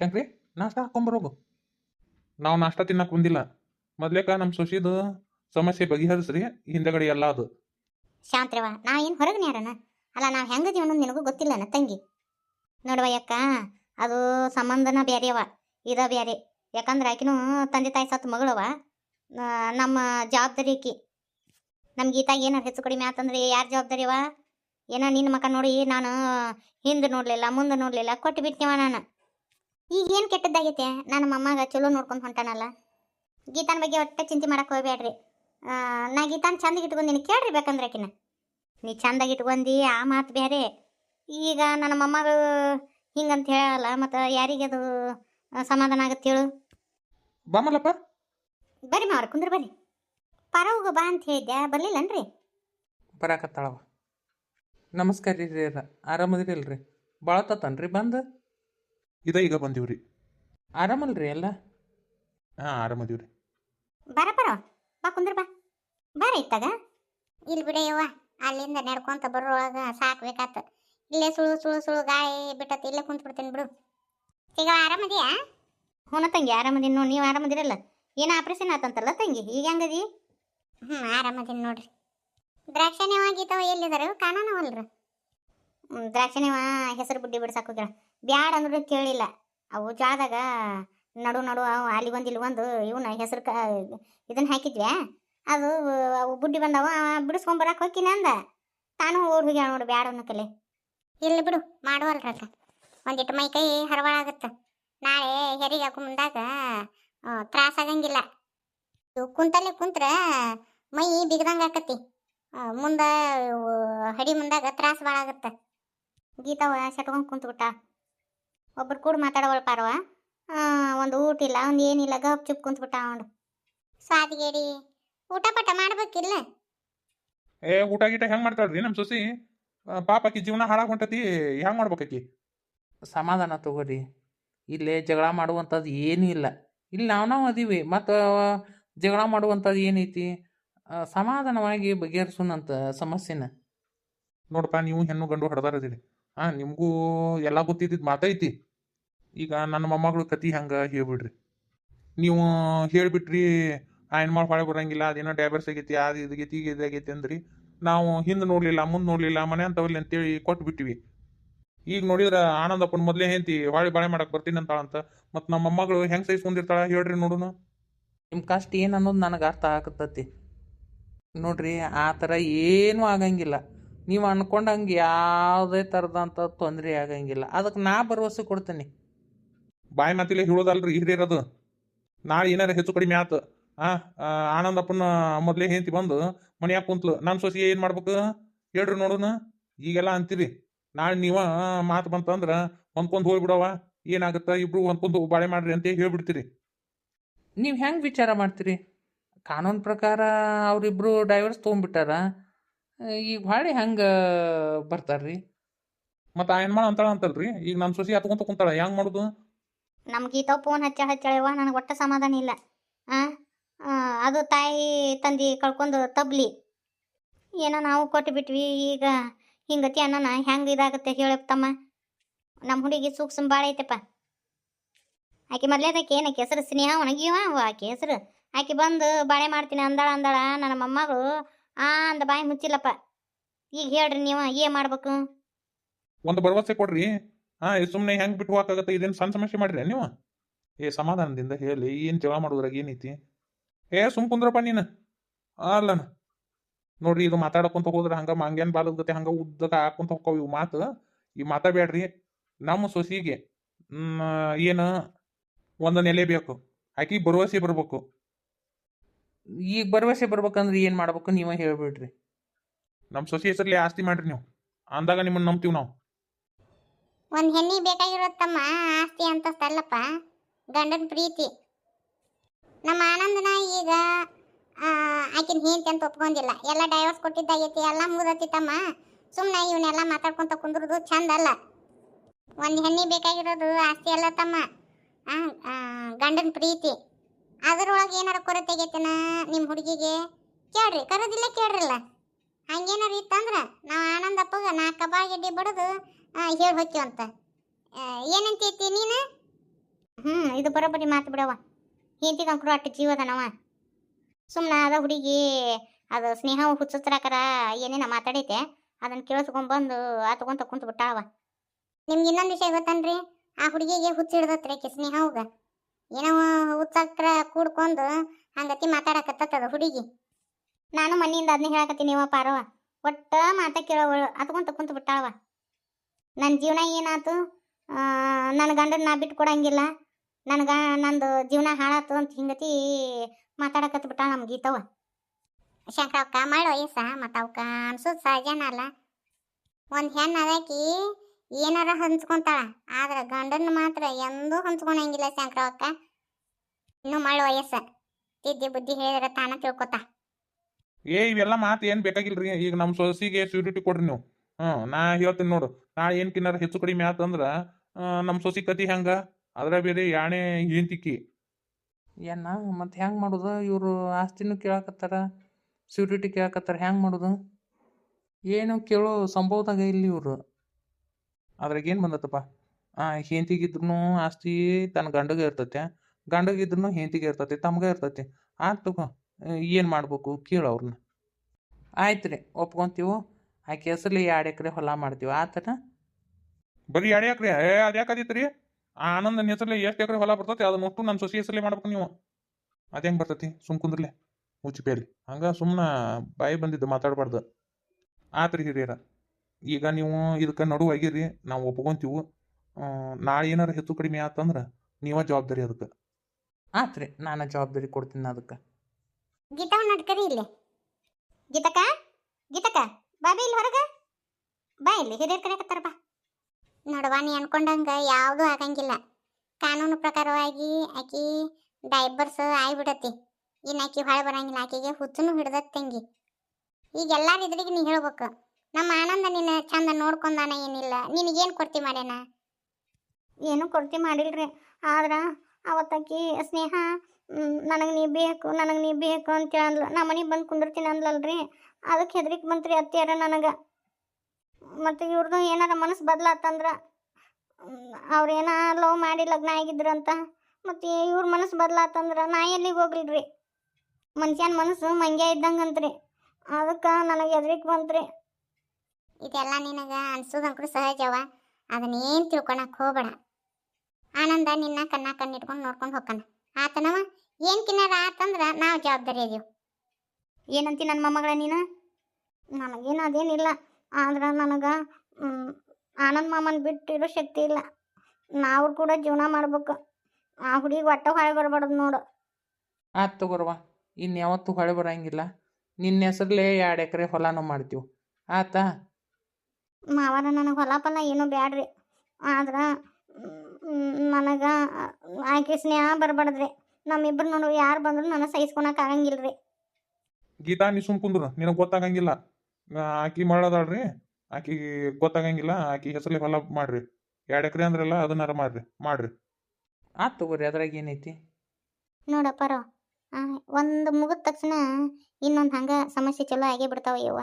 ಶಂಕ್ರಿ, ನಾಷ್ಟ ಹಾಕೊಂಬರೋಗು ನಾವು ನಾಷ್ಟ ತಿನ್ನಕ್ಕೆ ಬಂದಿಲ್ಲ. ಮೊದ್ಲೇಕ ನಮ್ಮ ಸೊಸಿದು ಸಮಸ್ಯೆ ಬಗೆಹರಿಸ್ರಿ, ಹಿಂದಗಡೆ ಎಲ್ಲ ಅದು. ಶಾಂತ್ರವ ನಾ ಏನು ಹೊರಗೆ ನ್ಯಾರನ? ಅಲ್ಲ, ನಾವು ಹೆಂಗದೀವಿ ಅನ್ನೋದು ನಿನಗೂ ಗೊತ್ತಿಲ್ಲನ ತಂಗಿ? ನೋಡುವ ಯಾಕ ಅದು ಸಂಬಂಧನ ಬೇರೆಯವ ಇದ ಬೇರೆ ಯಾಕಂದ್ರೆ ಆಕಿನೂ ತಂದೆ ತಾಯಿ ಸತ್ತು ಮಗಳವ. ನಮ್ಮ ಜವಾಬ್ದಾರಿ ಆಕಿ. ನಮ್ಮ ಗೀತಾಗ ಏನಾರ ಹೆಚ್ಚು ಕಡಿಮೆ ಆತಂದ್ರೆ ಯಾರು ಅವ ಏನ ನಿನ್ನ ಮಕ್ಕ ನೋಡಿ ನಾನು ಹಿಂದೆ ನೋಡಲಿಲ್ಲ, ಮುಂದೆ ನೋಡಲಿಲ್ಲ ಕೊಟ್ಟು ಬಿಟ್ಟಿವ ನಾನು. ಈಗ ಏನು ಕೆಟ್ಟದ್ದಾಗೈತೆ? ನನ್ನ ಮೊಮ್ಮಗ ಚಲೋ ನೋಡ್ಕೊಂಡು ಹೊಂಟಾನಲ್ಲ. ಗೀತಾನ ಬಗ್ಗೆ ಒಟ್ಟೆ ಚಿಂತೆ ಮಾಡಕ್ಕೆ ಹೋಗ್ಬೇಡ್ರಿ ನಾ ಗೀತಾನ ಚಂದಗೆ ಇಟ್ಕೊಂಡಿನಿ ಕೇಳ್ರಿ ಬೇಕಂದ್ರೆ ಆಕಿನ. ನೀ ಚಂದಾಗಿ ಇಟ್ಕೊಂಡಿ ಆ ಮಾತು ಬೇರೆ ಈಗ ನನ್ನ ಮೊಮ್ಮಗ ಹಿಂಗಂತ ಹೇಳಲ್ಲ ಮತ್ತು ಯಾರಿಗೆ ಅದು ಸಮಾಧಾನ ಆಗುತ್ತೆ ಹೇಳು. ಬಾಮಲ್ಲಪ್ಪ ಬರ್ರಿ ಮಾವ್ರ ಕುಂದ್ರ ಬರ್ರಿ. ಪರವಾಗ ಬಾ ಅಂತ ಹೇಳಿದ್ದೆ ಬರ್ಲಿಲ್ಲನ್ರಿ? ಬರಾಕತ್ತಾಳವ. ನಮಸ್ಕಾರ ರೀ ರೀ ಆರಾಮದಿರಿ ಅಲ್ರಿ? ಭಾಳ ತತ್ತನ್ರಿ ಬಂದು? ಇದ ಈಗ ಬಂದೀವ್ರಿ. ಆರಾಮಲ್ರಿ ಎಲ್ಲ? ಹಾ ಆರಾಮದೀವ್ರಿ. ಬರ ಬರ ಬಾ ಕುಂದ್ರ ಬಾ. ಬಾರ ಇತ್ತಾಗ? ಇಲ್ಲಿ ಬಿಡ ಯವ್ವ ಅಲ್ಲಿಂದ ನಡ್ಕೊಂತ ಬರೋಳಗ ಸಾಕ್ಬೇಕಾತ ಇಲ್ಲೇ ಸುಳು ಸುಳು ಸುಳು ಗಾಳಿ ಬಿಟ್ಟತ್ ಇಲ್ಲೇ ಕುಂತ ಬಿಡ್ತೀನಿ ಬಿಡು. ಈಗ ಆರಾಮದಿಯಾ? ಹ್ಞೂ ತಂಗಿ ಆರಾಮದಿನ ನೋಡಿ ನೀವು ಆರಾಮದಿರಲ್ಲ? ಏನು ಆಪ್ರೇಷನ್ ಆತಂತಲ್ಲ ತಂಗಿ ಈಗ ಹೆಂಗದಿ? ಹ್ಞೂ ಆರಾಮದಿನ ನೋಡ್ರಿ. ದ್ರಾಕ್ಷಿಣಿವ ಎಲ್ಲಿದಾರು? ಎಲ್ಲಿದಾರ ಕಾಣನವಲ್ರ ಹ್ಞೂ ದ್ರಾಕ್ಷಿಣಿವ ಹೆಸರು ಬುಡ್ಡಿ ಬಿಡ್ಸಾಕ ಹೋಗ್ಯಾಳ. ಬ್ಯಾಡ ಅಂದ್ರೆ ಕೇಳಿಲ್ಲ. ಅವು ಜಾದಾಗ ನಡು ನಡು ಅವು ಅಲ್ಲಿ ಒಂದು ಇಲ್ಲಿ ಒಂದು ಇವನ ಹೆಸರು ಕ ಇದನ್ನ ಹಾಕಿದ್ವಿ ಅದು ಅವು ಬುಡ್ಡಿ ಬಂದವ ಬಿಡಿಸ್ಕೊಂಡ್ ಬರಕ್ಕೆ ಹೋಗಿನ ಅಂದ. ತಾನು ಓಡ್ ಹೋಗ್ಯಾಳ ನೋಡು ಬ್ಯಾಡ ಅನ್ನಕಲೆ ಇಲ್ಲಿ ಬಿಡು ಮಾಡುವಲ್ರಲ್ಲ ಒಂದಿಟ್ಟು ಮೈ ಕೈ ಹರವಾಳ ಆಗುತ್ತೆ. ನಾಳೆ ಹೆರಿಗೆ ಹಾಕೋ ಮುಂದಾಗ ತ್ರಾಸ ಆಗಂಗಿಲ್ಲ. ಇವ್ ಕುಂತಲ್ಲೇ ಕುಂತ್ರ ಮೈ ಬಿಗದಂಗ ಆಕತಿ. ಮುಂದೆ ಹಡಿ ಮುಂದಾಗ ತ್ರಾಸ ಭಾಳ ಆಗತ್ತ. ಗೀತಾವ ಸಟ್ಕೊಂಡ್ ಕುಂತ್ಬಿಟ್ಟ. ಒಬ್ರು ಕೂಡ ಮಾತಾಡವಳ ಪಾರವ. ಒಂದು ಊಟ ಇಲ್ಲ ಒಂದು ಏನಿಲ್ಲ ಗಪ್ ಚುಪ್ ಕುಂತ್ಬಿಟ್ಟ ಅವನು. ಸ್ವಾದಿಗೇಡಿ ಊಟ ಪಟ ಮಾಡ್ಬೇಕಿಲ್ಲ? ಏ ಊಟ ಗೀಟ ಹೆಂಗೆ ಮಾಡ್ತಾಳ್ರಿ ನಮ್ಮ ಸೊಸಿ? ಆ, ಪಾಪ ಆಕಿ ಜೀವನ ಹಾಳಾಗಿ ಹೊಂಟತಿ ಹೆಂಗೆ ಮಾಡ್ಬೇಕಿ ಸಮಾಧಾನ ತಗೋರಿ. ಇಲ್ಲೇ ಜಗಳ ಮಾಡುವಂಥದ್ದು ಏನೂ ಇಲ್ಲ. ಇಲ್ಲಿ ನಾವು ನಾವು ಅದೀವಿ ಮತ್ತು ಜಗಳ ಮಾಡುವಂಥದ್ದು ಏನೈತಿ? ಸಮಾಧಾನವಾಗಿ ಬಗೆಹರಿಸೋಣಂತ ಸಮಸ್ಯೆನ. ನೋಡಪ್ಪ ನೀವು ಹೆಣ್ಣು ಗಂಡು ಹಡ್ದಾರದಿರಿ. ಹಾಂ ನಿಮಗೂ ಎಲ್ಲ ಗೊತ್ತಿದ್ದಿದ್ ಮಾತೈತಿ ಈಗ ನನ್ನ ಮೊಮ್ಮಗಳು ಕತಿ ಹಂಗ ಹೇಳ್ಬಿಡ್ರಿ. ನೀವು ಹೇಳ್ಬಿಟ್ರಿ, ಆ ಮಾಡಿ ಹೊಳೆ ಬರಂಗಿಲ್ಲ, ಅದೇನೋ ಡೈವರ್ಸ್ ಆಗೈತಿ, ಅದು ಇದಾಗೈತಿ ಈಗ ಇದಾಗೈತಿ ಅಂದ್ರಿ. ನಾವು ಹಿಂದೆ ನೋಡಲಿಲ್ಲ, ಮುಂದೆ ನೋಡಲಿಲ್ಲ, ಮನೆ ಅಂತವಲ್ಲಿ ಅಂತೇಳಿ ಕೊಟ್ಟು ಬಿಟ್ವಿ ಈಗ ನೋಡಿದ್ರೆ ಆನಂದಪ್ಪನ ಮೊದಲೇ ಹೆಂತಿ ಹೊಳೆ ಬಾಳೆ ಮಾಡಕ್ ಬರ್ತೀನಿ ಅಂತಾಳಂತ. ಮತ್ತು ನಮ್ಮ ಮೊಮ್ಮಗಳು ಹೆಂಗ್ ಸಹಿಸ್ಕೊಂಡಿರ್ತಾಳ ಹೇಳ್ರಿ ನೋಡುನು. ನಿಮ್ಮ ಕಷ್ಟ ಏನು ಅನ್ನೋದು ನನಗೆ ಅರ್ಥ ಆಗತ್ತತಿ. ನೋಡ್ರಿ, ಆ ಥರ ಏನೂ ಆಗಂಗಿಲ್ಲ. ನೀವು ಅನ್ಕೊಂಡಂಗೆ ಯಾವುದೇ ಥರದಂಥ ತೊಂದರೆ ಆಗಂಗಿಲ್ಲ. ಅದಕ್ಕೆ ನಾ ಭರವಸೆ ಕೊಡ್ತೀನಿ. ಬಾಯಿ ಮಾತಿಲೆ ಹೇಳೋದಲ್ರಿ ಹಿರಿಯರದು ನಾಳೆ ಏನಾರ ಹೆಚ್ಚು ಕಡಿಮೆ ಆತು ಆ ಆನಂದಪ್ಪನ ಮೊದಲೇ ಹೆಂಡತಿ ಬಂದು ಮನೆಯಾಗ ಕುಂತ್ಲು ನನ್ನ ಸೊಸಿ ಏನು ಮಾಡ್ಬೇಕು? ಹೇಳ್ರಿ ನೋಡೋಣ ಈಗೆಲ್ಲ ಅಂತೀರಿ. ನಾಳೆ ನೀವ ಮಾತು ಬಂತಂದ್ರೆ ಹೊಂದ್ಕೊಂಡು ಹೋಗ್ಬಿಡವ ಏನಾಗುತ್ತೆ? ಇಬ್ರು ಹೊಂದ್ಕೊಂಡು ಬಾಳೆ ಮಾಡ್ರಿ ಅಂತ ಹೇಳ್ಬಿಡ್ತೀರಿ. ನೀವು ಹೆಂಗೆ ವಿಚಾರ ಮಾಡ್ತೀರಿ? ಕಾನೂನು ಪ್ರಕಾರ ಅವರಿಬ್ರು ಡೈವರ್ಸ್ ತೊಗೊಂಬಿಟ್ಟಾರ ಈಗ ಭಾಳ ಹೆಂಗೆ ಬರ್ತಾರ್ರಿ? ಮತ್ತೆ ಏನ್ ಮಾಡ ಅಂತಾಳ ಅಂತಲ್ರಿ ಈಗ ನಮ್ಮ ಸೊಸಿ ಅತ್ಕೊಂತ ಕುಂತಾಳ. ಹೆಂಗ್ ಮಾಡುದು? ನಮ್ಮ ಗೀತಾವ್ ಫೋನ್ ಹಚ್ಚ ಹಚ್ಚಳೆವ ನನಗೆ ಒಟ್ಟ ಸಮಾಧಾನ ಇಲ್ಲ. ಆ? ಅದು ತಾಯಿ ತಂದಿ ಕಳ್ಕೊಂಡು ತಬ್ಲಿ. ಏನೋ ನಾವು ಕೊಟ್ಟು ಬಿಟ್ವಿ. ಈಗ ಹಿಂಗತಿ ಅನ್ನೋಣ ಹೆಂಗೆ ಇದಾಗುತ್ತೆ ಹೇಳಪ್ಪ ತಮ್ಮ. ನಮ್ಮ ಹುಡುಗಿ ಸೂಕ್ಷ್ಮ ಭಾಳ ಐತಪ್ಪ. ಆಕೆ ಮೊದಲೇದಕ್ಕೆ ಏನ ಹೆಸರು? ಸ್ನೇಹ ಒಣಗಿವ ಆಕೆ ಹೆಸರು? ಆಕೆ ಬಂದು ಬಾಳೆ ಮಾಡ್ತೀನಿ ಅಂದಾಳ ಅಂದಾಳ. ನನ್ನ ಮೊಮ್ಮಗಳು ಆ, ಅಂದ ಬಾಯಿ ಮುಚ್ಚಿಲ್ಲಪ್ಪ. ಈಗ ಹೇಳ್ರಿ ನೀವು, ಏನ್ ಮಾಡ್ಬೇಕು? ಒಂದು ಭರವಸೆ ಕೊಡ್ರಿ. ಹಾ ಸುಮ್ಮನೆ ಹೆಂಗ್ ಬಿಟ್ಟು ಹೋಗಕ್ಕಾಗತ್ತೆ ಇದೇನು ಸಣ್ಣ ಸಮಸ್ಯೆ ಮಾಡ್ರಿ ನೀವು? ಏ, ಸಮಾಧಾನದಿಂದ ಹೇಳಿ, ಏನು ಜಗಳ ಮಾಡೋದ್ರಾಗ ಏನೈತಿ ಏ, ಸುಮ್ ಕುಂದ್ರಪ್ಪ ನೀನು. ಅಲ್ಲನ ನೋಡ್ರಿ, ಇದು ಮಾತಾಡಕೊಂತ ಹೋದ್ರ ಹಂಗ ಮಂಗ್ಯಾನ್ ಬಾಲದ ಗತೆ ಹಂಗ ಉದ್ದಕ ಹಾಕೊಂತ ಹೋಗ್ತಾವ ಇವು ಮಾತು. ಈ ಮಾತಾಡ್ಬೇಡ್ರಿ ನಮ್ಮ ಸೊಸಿಗೆ ಏನು, ಒಂದು ನೆಲೆ ಬೇಕು. ಆಕಿ ಭರವಸೆ ಬರ್ಬೇಕು. ಈಗ ಭರವಸೆ ಬರ್ಬೇಕಂದ್ರೆ ಏನು ಮಾಡ್ಬೇಕು ನೀವ ಹೇಳ್ಬಿಡ್ರಿ. ನಮ್ಮ ಸೊಸಿ ಹೆಸರಲ್ಲಿ ಆಸ್ತಿ ಮಾಡ್ರಿ ನೀವು. ಅಂದಾಗ ನಿಮ್ಮನ್ನ ನಂಬ್ತೀವಿ ನಾವು. ಒಂದು ಹೆಣ್ಣಿ ಬೇಕಾಗಿರೋತ್ತಮ್ಮ ಆಸ್ತಿ ಅಂತಸ್ತಲ್ಲಪ್ಪ ಗಂಡನ ಪ್ರೀತಿ. ನಮ್ಮ ಆನಂದನ ಈಗ ಆಕಿನ ಹೆಂಡತಿ ಅಂತ ಒಪ್ಕೊಂಡಿಲ್ಲ. ಎಲ್ಲ ಡೈವರ್ಸ್ ಕೊಟ್ಟಿದ್ದಾಗೈತಿ ಎಲ್ಲ ಮುಗ್ದತಿತ್ತಮ್ಮ ಸುಮ್ಮನೆ ಇವನ್ನೆಲ್ಲ ಮಾತಾಡ್ಕೊಂತ ಕುಂದ್ರದು ಚಂದ ಅಲ್ಲ. ಒಂದು ಹೆಣ್ಣಿ ಬೇಕಾಗಿರೋದು ಆಸ್ತಿ ಅಲ್ಲ ತಮ್ಮ ಗಂಡನ ಪ್ರೀತಿ. ಅದ್ರೊಳಗೆ ಏನಾರ ಕೊರತೆ ಆಗೈತೆನ ನಿಮ್ಮ ಹುಡುಗಿಗೆ? ಕೇಳ್ರಿ, ಕರೋದಿಲ್ಲ ಕೇಳ್ರಲ್ಲ. ಹಂಗೇನಾರ ಇತ್ತಂದ್ರೆ ನಾವು ಆನಂದಪ್ಪಗ ನಾ ಕಬಾಳ್ ಗೆಡ್ಡೆ ಬಡದು ಹೇಳಿ ಹೋಕ್ಕಿವಂತ ಏನಂತೈತಿ ನೀನು? ಹ್ಞೂ ಇದು ಬರೋಬ್ಬರಿ ಮಾತು ಬಿಡವ ಹೆಂತಿಗೆ ಅಂಕರು ಅಟ್ಟು ಜೀವದನವ ಸುಮ್ಮನೆ ಅದ ಹುಡುಗಿ, ಅದು ಸ್ನೇಹ ಹುಚ್ಚುತ್ತರಾಕರ ಏನೇನ ಮಾತಾಡೈತೆ ಅದನ್ನ ಕೇಳಿಸ್ಕೊಂಡ್ಬಂದು ತಗೊಂತ ಕುಂತು ಬಿಟ್ಟಾವ ನಿಮ್ಗೆ ಇನ್ನೊಂದು ವಿಷಯ ಗೊತ್ತನ್ರಿ? ಆ ಹುಡುಗಿಗೆ ಹುಚ್ಚು ಹಿಡ್ದತ್ರಿ ಸ್ನೇಹ ಹೋಗ ಏನೋ ಕೂಡ್ಕೊಂಡು ಹಂಗತಿ ಮಾತಾಡಕತ್ತದ ಹುಡುಗಿ. ನಾನು ಮನೆಯಿಂದ ಅದನ್ನ ಹೇಳಕತ್ತೀನಿ ಇವ ಪಾರವ. ಒಟ್ಟ ಮಾತ ಕೇಳೋವಳು. ಅತ್ಕೊಂತ ಕುಂತು ಬಿಟ್ಟಾಳವ. ನನ್ನ ಜೀವನ ಏನಾತು? ನನ್ನ ಗಂಡನ ನಾ ಬಿಟ್ಟು ಕೊಡಂಗಿಲ್ಲ. ನನಗ ನಂದು ಜೀವನ ಹಾಳಾತು ಅಂತ ಹಿಂಗತಿ ಮಾತಾಡಕತ್ ಬಿಟ್ಟಾಳ ನಮ್ಮ ಗೀತವ ಮಾಡೋ ವಯಸ್ಸ. ಮತ್ತು ಅವಕ್ಕ ಅನ್ಸೋದು ಸಹಜನ ಅಲ್ಲ. ಒಂದು ಹೆಣ್ಣು ಅದಕ್ಕೆ ಏನಾರ ಹಂಚ್ಕೊಂತಾಳ. ಆದ್ರೆ ಗಂಡನ ಮಾತ್ರ ಎಂದೂ ಹಂಚ್ಕೊಳಂಗಿಲ್ಲ ಶಂಕರಕ್ಕ ಇನ್ನೂ ಮಾಡೋ ವಯಸ್ಸ. ತಿದ್ದಿ ಬುದ್ಧಿ ಹೇಳಿದ್ರೆ ತಾನ ತಿಳ್ಕೊತ. ಏ ಇವೆಲ್ಲ ಮಾತು ಏನು ಬೇಕಾಗಿಲ್ರಿ? ಈಗ ನಮ್ಮ ಸೊಸಿಗೆ ಸ್ಯೂರಿಟಿ ಕೊಡ್ರಿ ನೀವು. ಹ್ಞೂ ನಾ ಹೇಳ್ತೀನಿ ನೋಡು. ನಾ ಏನು ಕಿನ್ನಾರ ಹೆಚ್ಚು ಕಡಿಮೆ ಆತಂದ್ರ ನಮ್ಮ ಸೊಸಿ ಕತಿ ಹೆಂಗ? ಅದ್ರ ಬೇರೆ ಯಾಣೆ ಏಂತಿಕ್ಕಿ ಏನ ಮತ್ತೆ ಹೆಂಗೆ ಮಾಡೋದು? ಇವರು ಆಸ್ತಿನೂ ಕೇಳಕತ್ತಾರ ಸ್ಯೂರಿಟಿ ಕೇಳಕತ್ತಾರ ಹೆಂಗೆ ಮಾಡೋದು? ಏನು ಕೇಳೋ ಸಂಭವದಾಗ ಇಲ್ಲಿ ಇವರು. ಅದ್ರಾಗ ಏನು ಬಂದತ್ತಪ್ಪ? ಆ ಹೆಂತಿಗಿದ್ರು ಆಸ್ತಿ ತನ್ನ ಗಂಡಗೆ ಇರ್ತೈತೆ. ಗಂಡಗಿದ್ರು ಹೆಂತಿಗೆ ಇರ್ತೈತಿ, ತಮ್ಗೆ ಇರ್ತೈತಿ. ಆತ್ ತಗೋ ಏನು ಮಾಡಬೇಕು? ಕೇಳು ಅವ್ರನ್ನ ಆಯ್ತು ರೀ ಆ ಆಕೆ ಹೆಸರಲ್ಲಿ ಎರಡು ಎಕರೆ ಹೊಲ ಮಾಡ್ತೀವಿ ಆತನ ಬರೀ ಎರಡು ಎಕರೆ, ಏ, ಅದು ಯಾಕೆ ರೀ ಆ ಆನಂದನ ಹೆಸರಲ್ಲಿ ಎಷ್ಟು ಎಕರೆ ಹೊಲ ಬರ್ತೈತಿ ಅದನ್ನ ಒಟ್ಟು ನನ್ನ ಸೊಸಿ ಹೆಸರಲ್ಲಿ ಮಾಡ್ಬೇಕು ನೀವು. ಅದು ಹೆಂಗೆ ಬರ್ತೈತಿ? ಸುಮ್ ಕುಂದ್ರಲೆ ಮುಚ್ಚಿಪೇಲಿ ಹಂಗ ಸುಮ್ಮನೆ ಬಾಯಿ ಬಂದಿದ್ದು ಮಾತಾಡಬಾರ್ದು. ಆತ್ರಿ ಹಿರಿಯರ, ಈಗ ನೀವು ಇದಕ್ಕೆ ನಡುವಾಗಿರಿ ನಾವು ಒಪ್ಕೊಂತೀವಿ. ನಾಳೆ ಏನಾರು ಹೆಚ್ಚು ಕಡಿಮೆ ಆತಂದ್ರೆ ನೀವ ಜವಾಬ್ದಾರಿ ಅದಕ್ಕೆ. ಆಯ್ತು ರೀ ನಾನು ಜವಾಬ್ದಾರಿ ಕೊಡ್ತೀನಿ ಅದಕ್ಕೆ. ಗೀತಾ ನಡ್ಕರಿ ಇಲ್ಲಿ. ಗೀತಕ್ಕ ಗೀತಕ್ಕ ಬಾಬಿ ಬಾ ಇಲ್ಲಿ ಹೊರಗ. ಬಾ ಇಲ್ಲಿ ಹಿರಿಯರ್ ಕರೆಯಕತ್ತಾರ ಬಾ. ನೋಡವ್ವ ನೀ ಅನ್ಕೊಂಡಂಗ ಯಾವುದೂ ಆಗಂಗಿಲ್ಲ. ಕಾನೂನು ಪ್ರಕಾರವಾಗಿ ಆಕಿ ಡೈಬರ್ಸ್ ಆಗಿಬಿಡತ್ತಿ ಇನ್ನು ಆಕಿ ಹೊಳೆ ಬರಂಗಿಲ್ಲ ಆಕೆಗೆ ಹುಚ್ಚನು ಹಿಡ್ದತ್ ತಂಗಿ. ಈಗ ಎಲ್ಲಾರ ಇದ್ರಿಗೆ ನೀ ಹೇಳ್ಬೇಕು. ನಮ್ಮ ಆನಂದ ನಿನ್ನ ಚಂದ ನೋಡ್ಕೊಂಡಾನ ಏನಿಲ್ಲ. ನಿನಗೇನು ಕೊಡ್ತಿ ಮಾಡ್ಯಾನ? ಏನು ಕೊಡ್ತಿ ಮಾಡಿಲ್ರಿ. ಆದ್ರೆ ಅವತ್ತಾಕಿ, ಸ್ನೇಹ ನನಗೆ ನೀ ಬೇಕು, ನನಗೆ ನೀ ಬೇಕು ಅಂತೇಳಿ ಅಂದ್ಲು. ನಮ್ಮ ಮನೆಗೆ ಬಂದು ಕುಂದಿರ್ತೀನಿ ಅಂದ್ಲಲ್ರಿ. ಅದಕ್ಕೆ ಹೆದ್ರಿಕೆ ಬಂತ್ರಿ ಅತ್ತಿಯಾರ ನನಗೆ. ಮತ್ತು ಇವ್ರದ್ದು ಏನಾರ ಮನಸ್ಸು ಬದಲಾತಂದ್ರೆ ಅವ್ರು ಏನ ಲವ್ ಮಾಡಿ ಲಗ್ನ ಅಂತ, ಮತ್ತು ಇವ್ರ ಮನಸ್ಸು ಬದಲಾತಂದ್ರೆ ನಾ ಎಲ್ಲಿಗೆ ಹೋಗ್ಲಿಲ್ರಿ? ಮನುಷ್ಯನ ಮನಸ್ಸು ಮಂಗ್ಯ ಇದ್ದಂಗಂತ್ರಿ ಅದಕ್ಕೆ ನನಗೆ ಹೆದ್ರಿಕೆ ಬಂತ್ರಿ. ಇದೆಲ್ಲ ನಿನಗೆ ಅನ್ಸೋದಂಕ್ರು ಸಹಜವ. ಅದನ್ನೇನು ತಿಳ್ಕೊಳಕ್ಕೆ ಹೋಗ್ಬೇಡ. ಆನಂದ ನಿನ್ನ ಕಣ್ಣ ಕಣ್ಣಿಟ್ಕೊಂಡು ನೋಡ್ಕೊಂಡು ಹೋಗ್ಕನ ಆತನವ ಏನ್ ಕಿನ್ನರ ಆತಂದ್ರ ನಾವು ಜವಾಬ್ದಾರಿ ಇದೀವಿ ಏನಂತಿ ನನ್ನ ಮೊಮ್ಮಗಳ ನೀನು? ನನಗೇನು ಅದೇನಿಲ್ಲ. ಆದ್ರೆ ನನಗೆ ಆನಂದ್ ಮಾಮನ್ ಬಿಟ್ಟಿರೋ ಶಕ್ತಿ ಇಲ್ಲ. ನಾವು ಕೂಡ ಜೀವನ ಮಾಡ್ಬೇಕು. ಆ ಹುಡುಗಿ ಒಟ್ಟ ಹೊಳೆ ಬರಬಾರ್ದು ನೋಡು. ಆಯ್ತು ತಗೋರ್ವ ಇನ್ನು ಯಾವತ್ತು ಹೊಳೆ ಬರಂಗಿಲ್ಲ. ನಿನ್ನ ಹೆಸರಲ್ಲೇ ಎರಡು ಎಕರೆ ಹೊಲನೂ ಮಾಡ್ತೀವಿ. ಆತಾ? ಮಾವನ ನನಗೆ ಹೊಲ ಪಲ ಏನೂ ಬ್ಯಾಡ್ರಿ. ಆದ್ರೆ ನನಗೆ ಆಕೆ ಸ್ನೇಹ ಬರಬಾರ್ದ್ರಿ. ನಮ್ಮಿಬ್ರು ನೋಡು ಯಾರು ಬಂದ್ರು ನನಗೆ ಸಹಿಸ್ಕೊಳಕ್ ಆಗಂಗಿಲ್ರಿ. ಗೀತಾ ನೀ ಸುಮ್ ಕುಂದ್ರು. ನಿನಗೆ ಗೊತ್ತಾಗಂಗಿಲ್ಲ. ಆಕಿ ಮಾಡೋದಾಳ್ರಿ. ಆಕಿ ಗೊತ್ತಾಗಂಗಿಲ್ಲ. ಆಕಿ ಹೆಸರು ಹೊಲ ಮಾಡ್ರಿ. ಎರಡು ಎಕರೆ ಅಂದ್ರಲ್ಲ ಅದನ್ನಾರ ಮಾಡ್ರಿ. ಮಾಡ್ರಿ. ಆತ್ ತಗೋರಿ ಅದ್ರಾಗ ಏನೈತಿ? ನೋಡಪ್ಪರೋ ಒಂದು ಮುಗಿದ ತಕ್ಷಣ ಇನ್ನೊಂದು ಹಂಗೆ ಸಮಸ್ಯೆ ಚಲೋ ಆಗೇ ಬಿಡ್ತಾವ ಇವ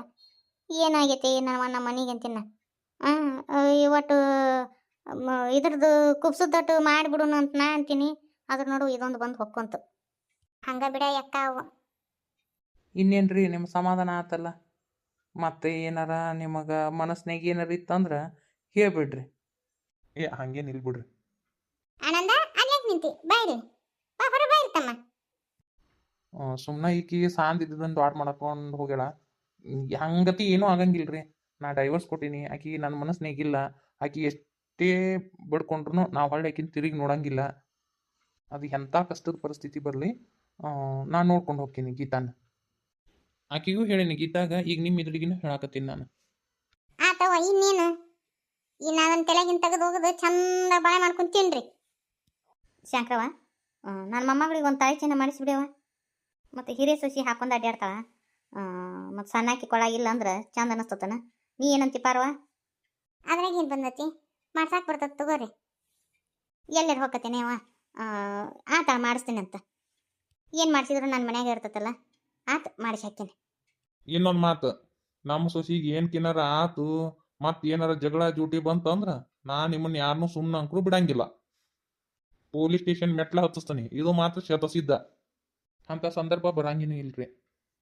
ಏನಾಗೈತಿ ನಮ್ಮ ನಮ್ಮ ಮನೆಗೆ ಅಂತಿನ ಇವತ್ತು ಮ- ಇದ್ರದ್ದು ಕುಬ್ಸದಟ್ಟು ಮಾಡಿಬಿಡೋಣ ಅಂತ ನಾ ಅಂತೀನಿ. ಅದ್ರ ನೋಡು ಇದೊಂದು ಬಂದು ಹೊಕ್ಕೊಂತು. ಹಂಗ ಬಿಡ ಯಕ್ಕ ಇನ್ನೇನ್ರಿ ಇನ್ನೇನು ರೀ ನಿಮ್ಮ ಸಮಾಧಾನ ಆತಲ್ಲ? ಮತ್ತೆ ಏನಾರ ನಿಮಗೆ ಮನಸ್ನಾಗ ಏನಾರ ಇತ್ತಂದ್ರೆ ಹೇಳ್ಬಿಡ್ರಿ. ಏ ಹಂಗೇನು ಇಲ್ಲ ಬಿಡ್ರಿ. ಆನಂದ ನಿಂತಿ? ಬೈರಿ ಬಾ ಹೊರ ಬೈರಿ ತಮ್ಮ. ಸುಮ್ಮನೆ ಈಕಿ ಸಾಂದ್ ಇದ್ದದನ್ನು ದಾಟ್ ಮಾಡ್ಕೊಂಡು ಹೋಗ್ಯಾಳ. ಹಂಗತಿ ಏನೂ ಆಗಂಗಿಲ್ರಿ. ನಾ ಡೈವರ್ಸ್ ಕೊಟ್ಟಿನಿ. ಆಕಿ ನನ್ನ ಮನಸ್ಸಿನಾಗಿಲ್ಲ ಆಕಿ ಎಷ್ಟೇ ಬಡ್ಕೊಂಡ್ರು ನಾವು ಹೊಳ್ಳಿ ಆಕಿನ ತಿರುಗಿ ನೋಡಂಗಿಲ್ಲ. ಅದು ಎಂಥ ಕಷ್ಟದ ಪರಿಸ್ಥಿತಿ ಬರಲಿ ನಾನು ನೋಡ್ಕೊಂಡು ಹೋಗ್ತೀನಿ ಗೀತಾನ. ಆಕಿಗೂ ಹೇಳೀನಿ ಗೀತಾಗ ಈಗ ನಿಮ್ಮ ಎದುರಿಗಿನ ಹೇಳಾಕತ್ತೀನಿ ನಾನು. ಆತವ ಇನ್ನೇನು? ಈ ನಾನು ತಲೆಗಿನ ತೆಗೆದು ಹೋಗೋದು ಚಂದ ಬಾಳೆ ಮಾಡ್ಕೊಂಡು ತಿನ್ರಿ. ಶಂಕರವ ನನ್ನ ಮೊಮ್ಮಗಳಿಗೆ ಒಂದು ತಾಳಿ ಚಿನ್ನ ಮಾಡಿಸ್ಬಿಡವ ಮತ್ತು ಹಿರಿಯ ಸಸಿ ಹಾಕೊಂಡು ಅಡ್ಡಾಡ್ತಾಳ ಮತ್ತು ಸಣ್ಣಾಕಿ ಕೊಳ ಇಲ್ಲ ಅಂದ್ರೆ ಚಂದ ಅನ್ನಿಸ್ತತನ ನೀ ಏನಂತಿ ಪಾರ್ವ? ಅದ್ರಾಗ ಏನು ಬಂದತಿ? ಮಾಡ್ಸಾಕ್ ಬರ್ತದ ತಗೋರಿ. ಎಲ್ಲಿ ಹೋಗತ್ತೇನೆ ಅವ? ಆತ ಮಾಡಿಸ್ತೇನೆ ಅಂತ. ಏನು ಮಾಡಿಸಿದ್ರು ನನ್ನ ಮನ್ಯಾಗ ಇರ್ತತಲ್ಲ, ಆತ ಮಾಡಿಸಿ ಹಾಕ್ತೀನಿ. ಇನ್ನೊಂದು ಮಾತು, ನಮ್ಮ ಸೊಸಿಗೆ ಏನು ಕಿನ್ನರ ಆತು, ಮತ್ ಏನಾರ ಜಗಳ ಜೂಟಿ ಬಂತಂದ್ರ, ನಾ ನಿಮ್ಮನ್ನ ಯಾರನ್ನೂ ಸುಮ್ಮನೆ ಅಂಕರು ಬಿಡಂಗಿಲ್ಲ. ಪೊಲೀಸ್ ಸ್ಟೇಷನ್ ಮೆಟ್ಲ ಹತ್ತಿಸ್ತಾನೆ, ಇದು ಮಾತ್ರ ಶತಸಿದ್ಧ. ಅಂತ ಸಂದರ್ಭ ಬರಂಗಿನೂ ಇಲ್ರಿ.